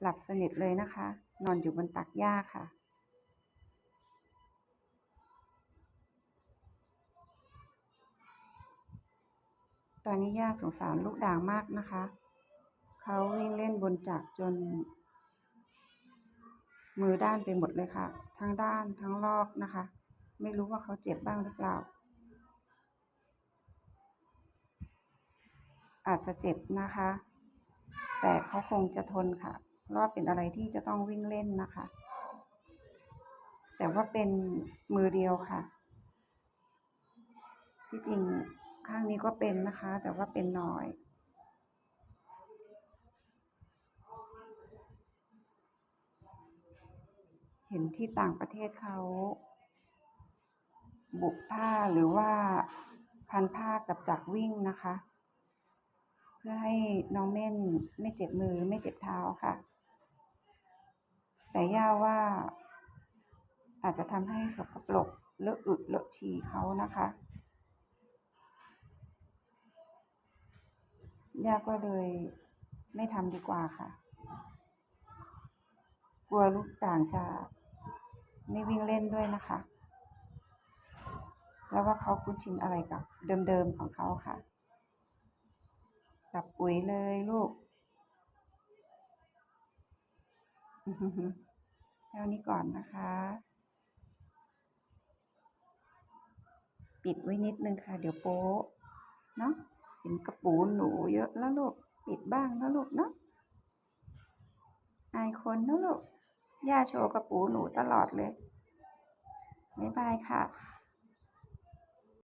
หลับสนิทเลยนะคะ นอนอยู่บนตักหญ้าค่ะ ตอนนี้ย่าสงสารลูกด่างมากนะคะ เขาวิ่งเล่นบนจักจน มือด้านไปหมดเลยค่ะ ทั้งด้านทั้งลอกนะคะ ไม่รู้ว่าเขาเจ็บบ้างหรือเปล่า อาจจะเจ็บนะคะ แต่เขาคงจะทนค่ะ เพราะว่าเป็นอะไรที่จะต้องวิ่งเล่นนะคะ แต่ว่าเป็นมือเดียวค่ะ ที่จริงข้างนี้ก็เป็นนะคะ แต่ว่าเป็นน้อยเห็นที่ต่างประเทศเขาบุกผ้าหรือว่าพันผ้ากับจักรวิ่งนะคะ เพื่อให้น้องเม่นไม่เจ็บมือไม่เจ็บเท้าค่ะ แต่ย่าว่า อาจจะทำให้สกปรกเลอะอึเลอะฉี่เขานะคะย่าก็เลยไม่ทำดีกว่าค่ะ กลัวลูกต่างจะไม่วิ่งเล่นด้วยนะคะ แล้วว่าเขาคุ้นชินอะไรกับเดิมๆของเขาค่ะ กับปุ๋ยเลยลูก เท่านี้ก่อนนะคะ ปิดไว้นิดนึงค่ะ เดี๋ยวโป๊ะเนาะเห็นกระปูหนูเยอะแล้วลูกปิดบ้างแล้วลูกเนาะอายคนนะลูกย่าโชว์กระปูหนูตลอดเลยบ๊ายบายค่ะ